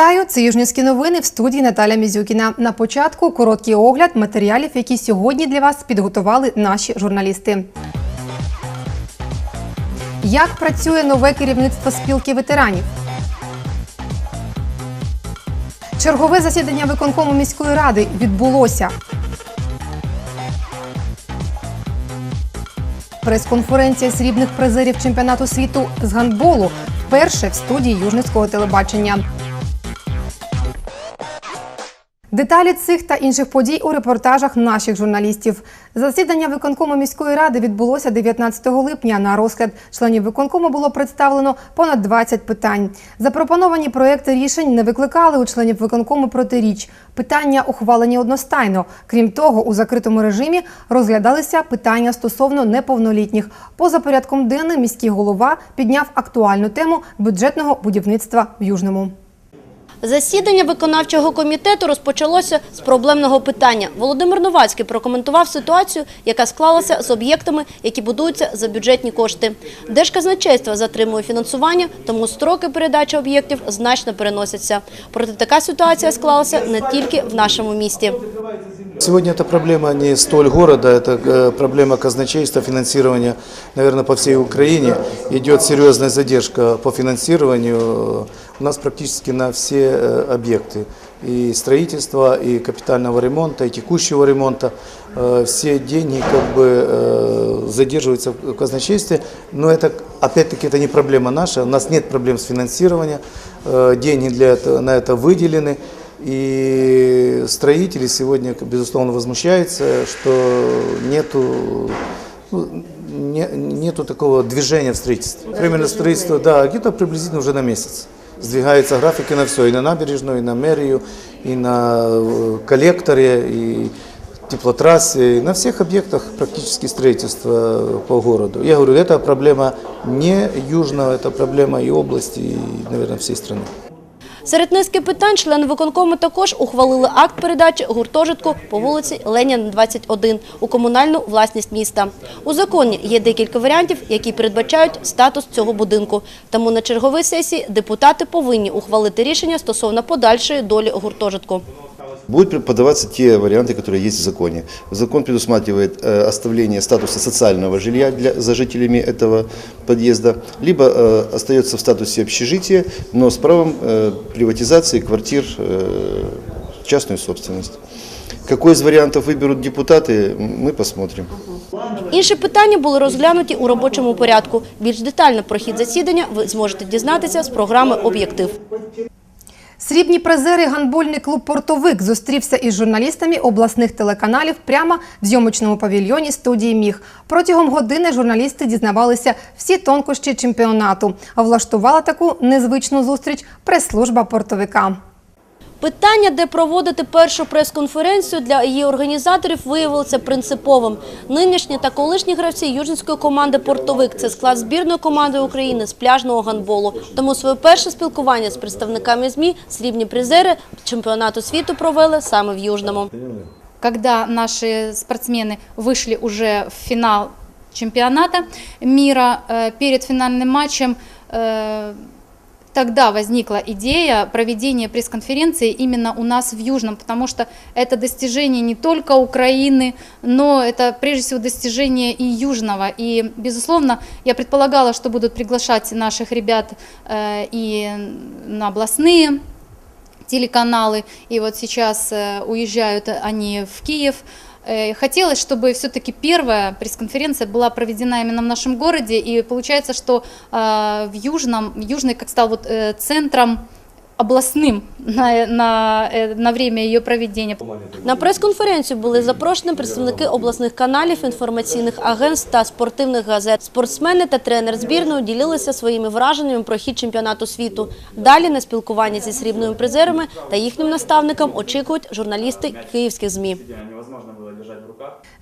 Вітаю! Це Южнівські новини в студії Наталя Мізюкіна. На початку короткий огляд матеріалів, які сьогодні для вас підготували наші журналісти. Як працює нове керівництво спілки ветеранів? Чергове засідання виконкому міської ради відбулося. Прес-конференція срібних призерів чемпіонату світу з гандболу вперше в студії Южницького телебачення. Деталі цих та інших подій у репортажах наших журналістів. Засідання виконкому міської ради відбулося 19 липня. На розгляд членів виконкому було представлено понад 20 питань. Запропоновані проекти рішень не викликали у членів виконкому протиріч. Питання ухвалені одностайно. Крім того, у закритому режимі розглядалися питання стосовно неповнолітніх. Поза порядком денним міський голова підняв актуальну тему бюджетного будівництва в Южному. Засідання виконавчого комітету розпочалося з проблемного питання. Володимир Новацький прокоментував ситуацію, яка склалася з об'єктами, які будуються за бюджетні кошти. Держказначейство затримує фінансування, тому строки передачі об'єктів значно переносяться. Проте така ситуація склалася не тільки в нашому місті. Сегодня эта проблема не столь города, это э, проблема казначейства, финансирования, наверное, по всей Украине. Идет серьезная задержка по финансированию у нас практически на все э, объекты. И строительства, и капитального ремонта, и текущего ремонта. Э, Все деньги как бы э, задерживаются в казначействе. Но это, опять-таки, это не проблема наша. У нас нет проблем с финансированием. Э, Деньги для этого, на это выделены. И строители сегодня, безусловно, возмущаются, что нету, ну, не- нету такого движения в строительстве. Временное строительство, да, где-то приблизительно уже на месяц. Сдвигаются графики на все, и на набережную, и на мэрию, и на э, коллекторе, и теплотрассе, и на всех объектах практически строительства по городу. Я говорю, это проблема не южного, это проблема и области, и, наверное, всей страны. Серед низки питань члени виконкому також ухвалили акт передачі гуртожитку по вулиці Леніна, 21 у комунальну власність міста. У законі є декілька варіантів, які передбачають статус цього будинку. Тому на черговій сесії депутати повинні ухвалити рішення стосовно подальшої долі гуртожитку. Будут подаваться те варианты, которые есть в законе. Закон предусматривает э, оставление статуса социального жилья для, за жителями этого подъезда, либо э, остается в статусе общежития, но с правом э, приватизации квартир э, в частную собственность. Какой из вариантов выберут депутаты, мы посмотрим. Інші питання були розглянуті у робочому порядку. Більш детально про хід засідання ви зможете дізнатися з програми «Об'єктив». Срібні призери гандбольний клуб Портовик зустрівся із журналістами обласних телеканалів прямо в зйомочному павільйоні студії Міг. Протягом години журналісти дізнавалися всі тонкощі чемпіонату. А влаштувала таку незвичну зустріч прес-служба портовика. Питання, де проводити першу прес-конференцію для її організаторів, виявилося принциповим. Нинішні та колишні гравці южницької команди «Портовик» – це склад збірної команди України з пляжного гандболу. Тому своє перше спілкування з представниками ЗМІ срібні призери чемпіонату світу провели саме в Южному. когда наши спортсмены вышли уже в финал чемпионата мира, э, перед финальным матчем э, тогда возникла идея проведения пресс-конференции именно у нас в Южном, потому что это достижение не только Украины, но это прежде всего достижение и Южного. И, безусловно, я предполагала, что будут приглашать наших ребят э, и на областные телеканалы, и вот сейчас э, уезжают они в Киев. Э, Хотелось, чтобы все-таки первая пресс-конференция была проведена именно в нашем городе, и получается, что э, в Южном, Южный как стал вот э, центром областным на, на, э, на время ее проведения. На прес-конференцію були запрошені представники обласних каналів, інформаційних агентств та спортивних газет. Спортсмени та тренер збірної ділилися своїми враженнями про хід чемпіонату світу. Далі на спілкування зі срібними призерами та їхнім наставником очікують журналісти київських ЗМІ.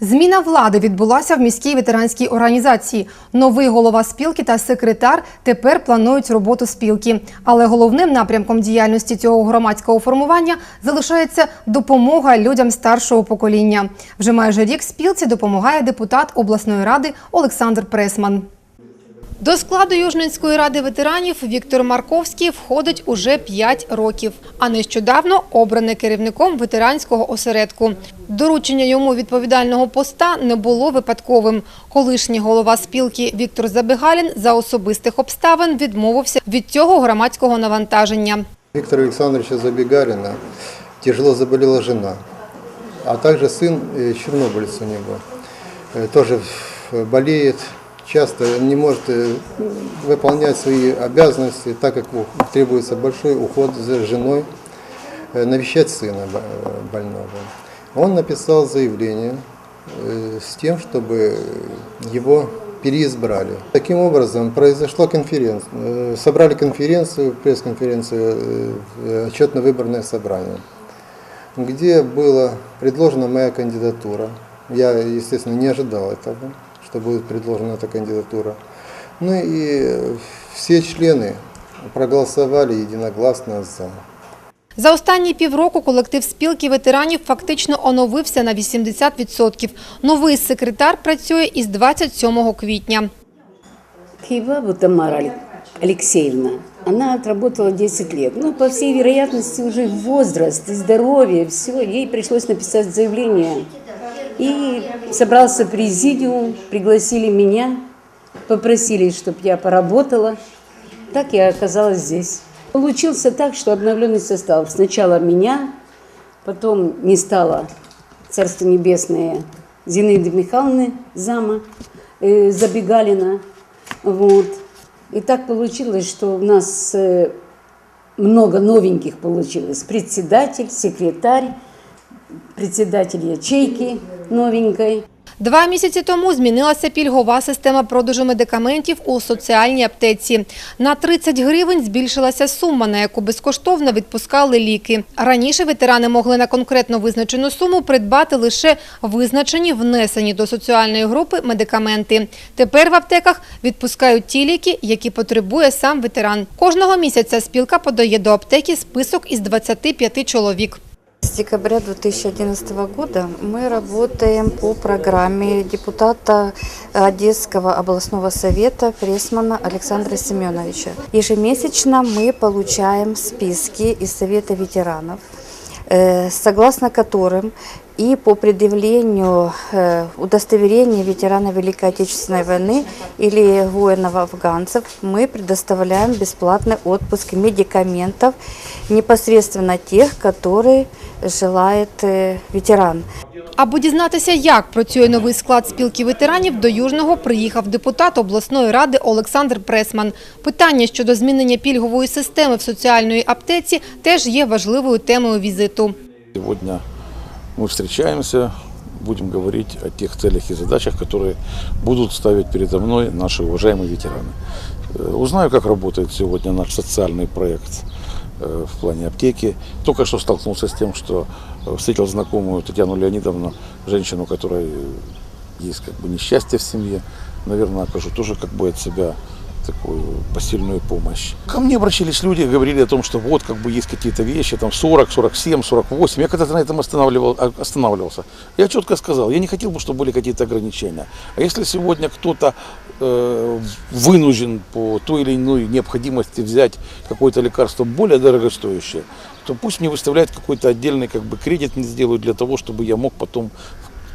Зміна влади відбулася в міській ветеранській організації. Новий голова спілки та секретар тепер планують роботу спілки. Але головним напрямком діяльності цього громадського формування залишається допомога людям старшого покоління. Вже майже рік спілці допомагає депутат обласної ради Олександр Пресман. До складу Южненської ради ветеранів Віктор Марковський входить уже 5 років, а нещодавно обраний керівником ветеранського осередку. Доручення йому відповідального поста не було випадковим. Колишній голова спілки Віктор Забегалін за особистих обставин відмовився від цього громадського навантаження. Виктора Александровича Забегарина тяжело заболела жена, а также сын э, чернобыльец у него. Э, Тоже э, болеет, Часто не может э, выполнять свои обязанности, так как требуется большой уход за женой, э, навещать сына э, больного. Он написал заявление с тем, чтобы его переизбрали. Таким образом, произошла конференция, собрали конференцию, пресс-конференцию, отчетно-выборное собрание, где была предложена моя кандидатура. Я, естественно, не ожидал этого, что будет предложена эта кандидатура. Ну и э, все члены проголосовали единогласно за. За останні півроку колектив спілки ветеранів фактично оновився на 80%. Новий секретар працює із 27 квітня. Киеваба Тамара Алек- Алексеевна, она отработала 10 лет. Ну, по всей вероятности, уже возраст и здоровье, все, ей пришлось написать заявление. И собрался президиум, пригласили меня, попросили, чтобы я поработала. Так я оказалась здесь. Получился так, что обновленный состав. Сначала меня, потом не стало Царство Небесное Зинаиды Михайловны, зама э, Забегалина. Вот. И так получилось, что у нас э, много новеньких получилось. Председатель, секретарь, председатель ячейки новенькой. Два місяці тому змінилася пільгова система продажу медикаментів у соціальній аптеці. На 30 гривень збільшилася сума, на яку безкоштовно відпускали ліки. Раніше ветерани могли на конкретно визначену суму придбати лише визначені внесені до соціальної групи медикаменти. Тепер в аптеках відпускають ті ліки, які потребує сам ветеран. Кожного місяця спілка подає до аптеки список із 25 чоловік. С декабря 2011 года мы работаем по программе депутата Одесского областного совета Пресмана Александра Семеновича. Ежемесячно мы получаем списки из Совета ветеранов, э, согласно которым и по предъявлению э, удостоверения ветерана Великой Отечественной войны или воинов-афганцев мы предоставляем бесплатный отпуск медикаментов непосредственно тех, которые желает э, ветеран. Аби дізнатися, як працює новий склад спілки ветеранів, до Южного приїхав депутат обласної ради Олександр Пресман. Питання щодо змінення пільгової системи в соціальної аптеці теж є важливою темою візиту. Сегодня мы встречаемся, будем говорить о тех целях и задачах, которые будут ставить передо мной наши уважаемые ветераны. Э, Узнаю, как работает сегодня наш социальный проект э, в плане аптеки. Только что столкнулся с тем, что э, встретил знакомую Татьяну Леонидовну, женщину, у которой э, есть как бы несчастье в семье. Наверное, окажу тоже как бы от себя такую посильную помощь. Ко мне обращались люди, говорили о том, что вот как бы есть какие-то вещи, там 40, 47, 48. Я когда-то на этом останавливал, а- останавливался. Я четко сказал, я не хотел бы, чтобы были какие-то ограничения. А если сегодня кто-то э, вынужден по той или иной необходимости взять какое-то лекарство более дорогостоящее, то пусть мне выставляют какой-то отдельный как бы кредит мне сделают для того, чтобы я мог потом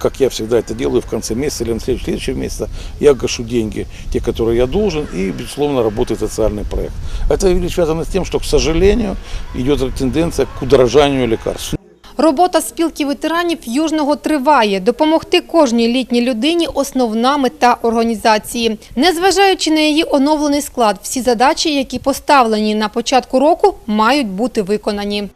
как я всегда это делаю в конце месяца или на следующем, следующем месяце, я гашу деньги, те, которые я должен, и, безусловно, работает социальный проект. Это вещь связано с тем, что, к сожалению, идет тенденция к удорожанию лекарств. Робота спілки ветеранів Южного триває. Допомогти кожній літній людині – основна мета організації. Незважаючи на її оновлений склад, всі задачі, які поставлені на початку року, мають бути виконані.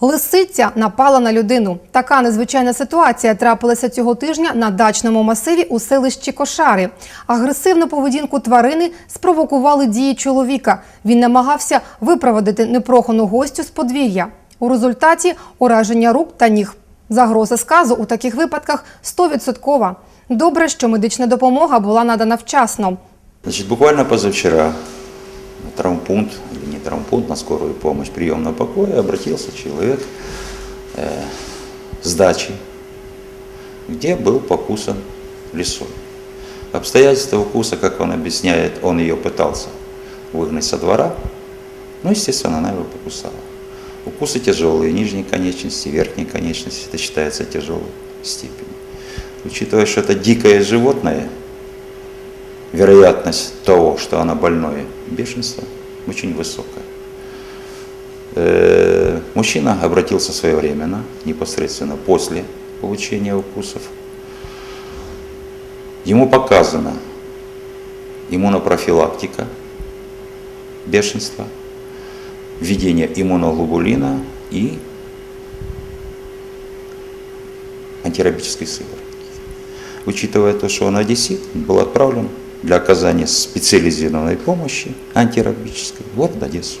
Лисиця напала на людину. Така незвичайна ситуація трапилася цього тижня на дачному масиві у селищі Кошари. Агресивну поведінку тварини спровокували дії чоловіка. Він намагався випроводити непрохану гостю з подвір'я. У результаті ураження рук та ніг. Загроза сказу у таких випадках 100%. Добре, що медична допомога була надана вчасно. Значит, буквально позавчера на травмпункт, травмпункт, на скорую помощь приемного покоя обратился человек э, с дачи, где был покусан лисой. Обстоятельства укуса, как он объясняет, он ее пытался выгнать со двора, ну, естественно, она его покусала. Укусы тяжелые, нижней конечности, верхней конечности, это считается тяжелой степени. Учитывая, что это дикое животное, вероятность того, что она больное бешенство, очень высокая. Э, Мужчина обратился своевременно, непосредственно после получения укусов. Ему показана иммунопрофилактика бешенства, введение иммуноглобулина и антирабической сыворотки. Учитывая то, что он одессит, был отправлен для оказания специализированной помощи антирабической в Одессу.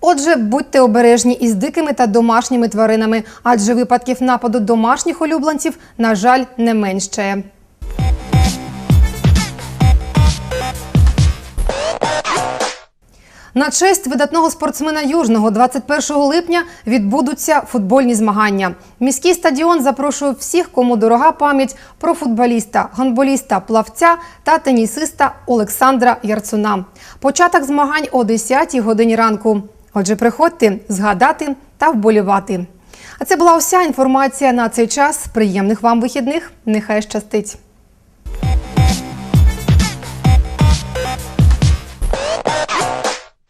Отже, будьте обережні із дикими та домашніми тваринами, адже випадків нападу домашніх улюбленців, на жаль, не меншає. На честь видатного спортсмена Южного 21 липня відбудуться футбольні змагання. Міський стадіон запрошує всіх, кому дорога пам'ять про футболіста, гандболіста, плавця та тенісиста Олександра Ярцуна. Початок змагань о 10 годині ранку. Отже, приходьте згадати та вболівати. А це була уся інформація на цей час. Приємних вам вихідних. Нехай щастить.